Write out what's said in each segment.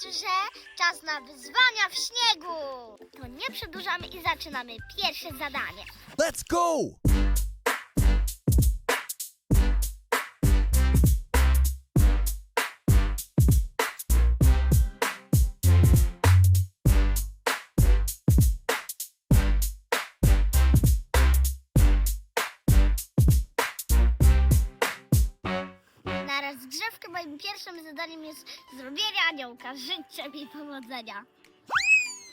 znaczy, że czas na wyzwania w śniegu. To nie przedłużamy i zaczynamy pierwsze zadanie. Let's go! Na rozgrzewkę moim pierwszym zadaniem jest zrobienie aniołka. Życzę mi powodzenia.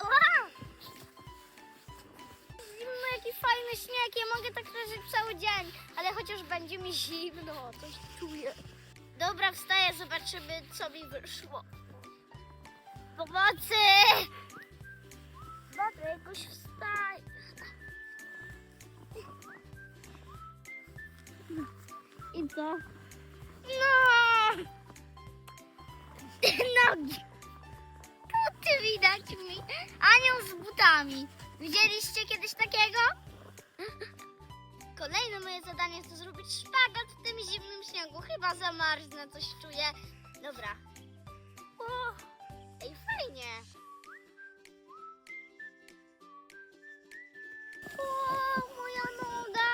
Wow! Zimno, jaki fajny śnieg. Ja mogę tak leżeć cały dzień, ale chociaż będzie mi zimno, coś czuję. Dobra, wstaję, zobaczymy, co mi wyszło. Pomocy! Dobra, jakoś wstaję. I co? No! Nogi! Buty widać mi. Anioł z butami. Widzieliście kiedyś takiego? Kolejne moje zadanie to zrobić szpagat w tym zimnym śniegu. Chyba zamarznę, coś czuję. Dobra. O, ej, fajnie. O, moja noga!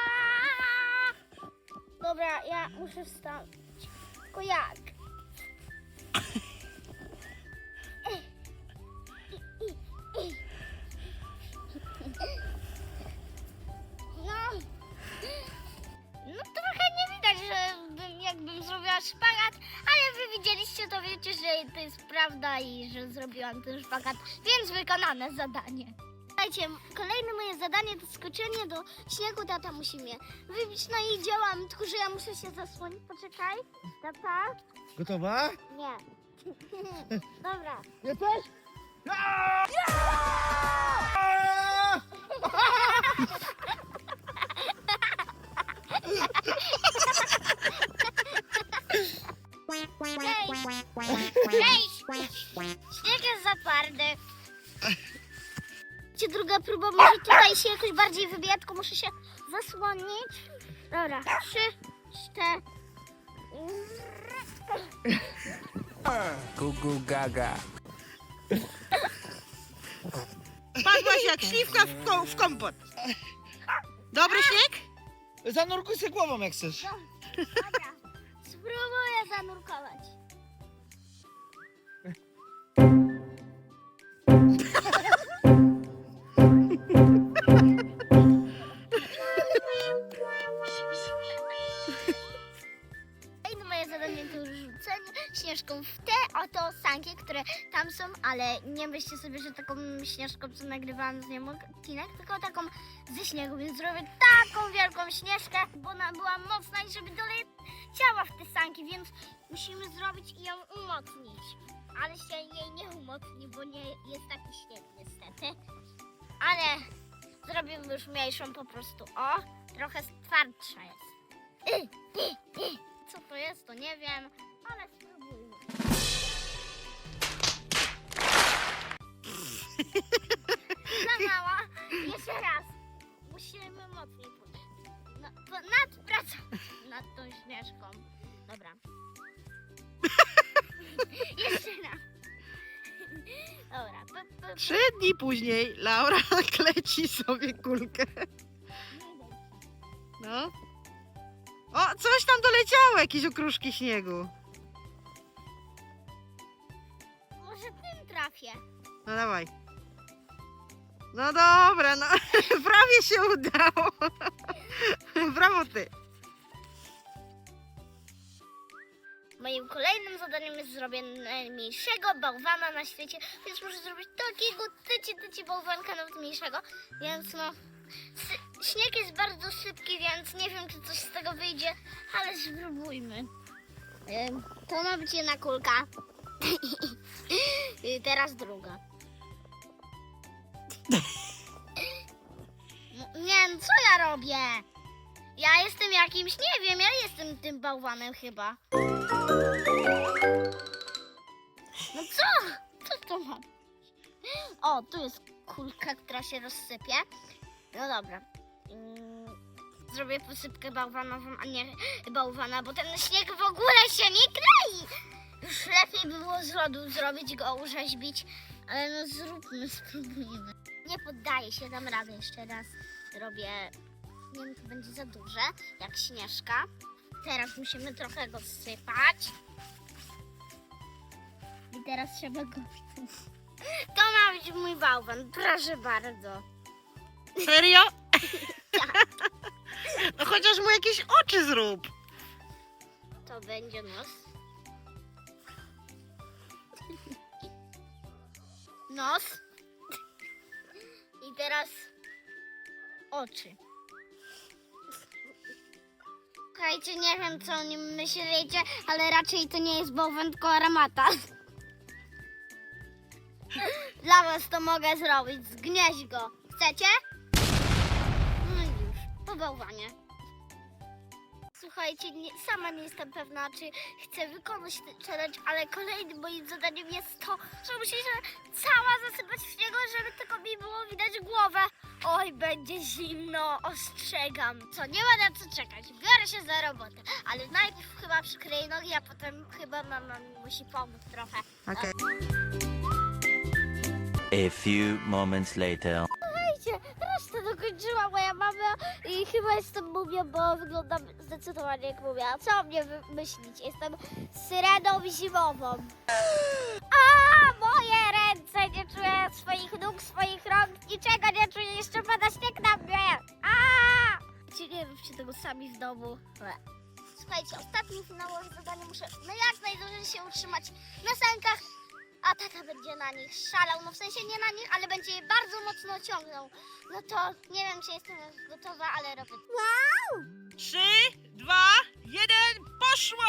Dobra, ja muszę wstać. Tylko jak? No. No trochę nie widać, że bym, jakbym zrobiła szpagat, ale wy widzieliście, to wiecie, że to jest prawda i że zrobiłam ten szpagat, więc wykonane zadanie. Słuchajcie, kolejne moje zadanie to skoczenie do śniegu. Tata musi mnie wybić. No i działam, tylko że ja muszę się zasłonić. Poczekaj. Tata? Gotowa? Nie. Dobra. Też? Hej! się jakoś bardziej wybija, tylko muszę się zasłonić. Dobra, trzy, cztery. Gugu gaga. Padłaś jak śliwka w, ko- w kompot. Dobry śnieg? Zanurkuj się głową jak chcesz. Dobra, spróbuję zanurkować. Ale nie myślcie sobie, że taką śnieżką, co nagrywałam z nią odcinek, tylko taką ze śniegu, więc zrobię taką wielką śnieżkę, bo ona była mocna i żeby doleciała w te sanki, więc musimy zrobić i ją umocnić. Ale się jej nie umocni, bo nie jest taki śnieg niestety. Ale zrobimy już mniejszą po prostu. O, trochę twardsza jest. Co to jest, to nie wiem, ale spróbujmy. Za mała. Jeszcze raz. Musimy mocniej pójść. No, to nad pracą nad tą śnieżką. Dobra. Jeszcze raz. Dobra. P, p. Trzy dni później Laura kleci sobie kulkę. No. O, coś tam doleciało, jakieś okruszki śniegu. Może tym trafię. No dawaj. No dobra, no prawie się udało. Brawo ty. Moim kolejnym zadaniem jest zrobienie najmniejszego bałwana na świecie, więc muszę zrobić takiego tyci tyci bałwanka nawet mniejszego, więc no śnieg jest bardzo szybki, więc nie wiem czy coś z tego wyjdzie, ale spróbujmy. To ma być jedna kulka. I teraz druga. Nie, no co ja robię? Ja jestem jakimś, nie wiem, ja jestem tym bałwanem chyba. No co? Co to ma? O, tu jest kulka, która się rozsypie. No dobra. Mm, Zrobię posypkę bałwanową, a nie bałwana, bo ten śnieg w ogóle się nie klei. Już lepiej by było zrobić przodu zrobić go, urzeźbić, ale no zróbmy, spróbujmy. Nie poddaję się, dam radę jeszcze raz. Robię, nie wiem, to będzie za duże, jak śnieżka. Teraz musimy trochę go sypać. I teraz trzeba go... To ma być mój bałwan, proszę bardzo. Serio? No chociaż mu jakieś oczy zrób. To będzie nos. Nos. Teraz oczy. Słuchajcie, nie wiem co o nim myślicie, ale raczej to nie jest bałwan, tylko aramata. Dla was to mogę zrobić. Zgnieść go. Chcecie? No i już. Po bałwanie. Słuchajcie, nie, sama nie jestem pewna, czy chcę wykonać ten challenge, ale kolejnym moim zadaniem jest to, że muszę się cała zasypać w niego, żeby tylko mi było widać głowę. Oj, będzie zimno, ostrzegam. Co, nie ma na co czekać, biorę się za robotę, ale najpierw chyba przykryję nogi, a potem chyba mama mi musi pomóc trochę. Okej. A few moments later. Dokończyła moja mama i chyba jestem mumią, bo wyglądam zdecydowanie jak mumia. Co o mnie myślić? Jestem syreną zimową. A moje ręce, nie czuję swoich nóg, swoich rąk, niczego nie czuję, jeszcze pada śnieg na mnie. A! Ci nie róbcie tego sami w domu. Słuchajcie, ostatnie finałowe zadanie muszę no jak najdłużej się utrzymać na sankach, a tata będzie na nich szalał, no w sensie nie na nich, ale będzie je bardzo mocno ciągnął. No to nie wiem, czy jestem gotowa, ale robię. Trzy, dwa, jeden, poszło!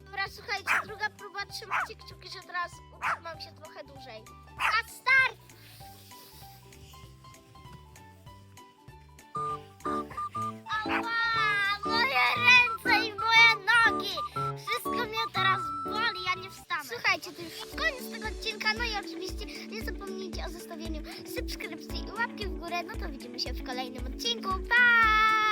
Dobra, słuchajcie, druga próba, trzymajcie kciuki, że teraz utrzymam się trochę dłużej. A start! Słuchajcie, to już koniec tego odcinka, no i oczywiście nie zapomnijcie o zostawieniu subskrypcji i łapki w górę, no to widzimy się w kolejnym odcinku. Pa!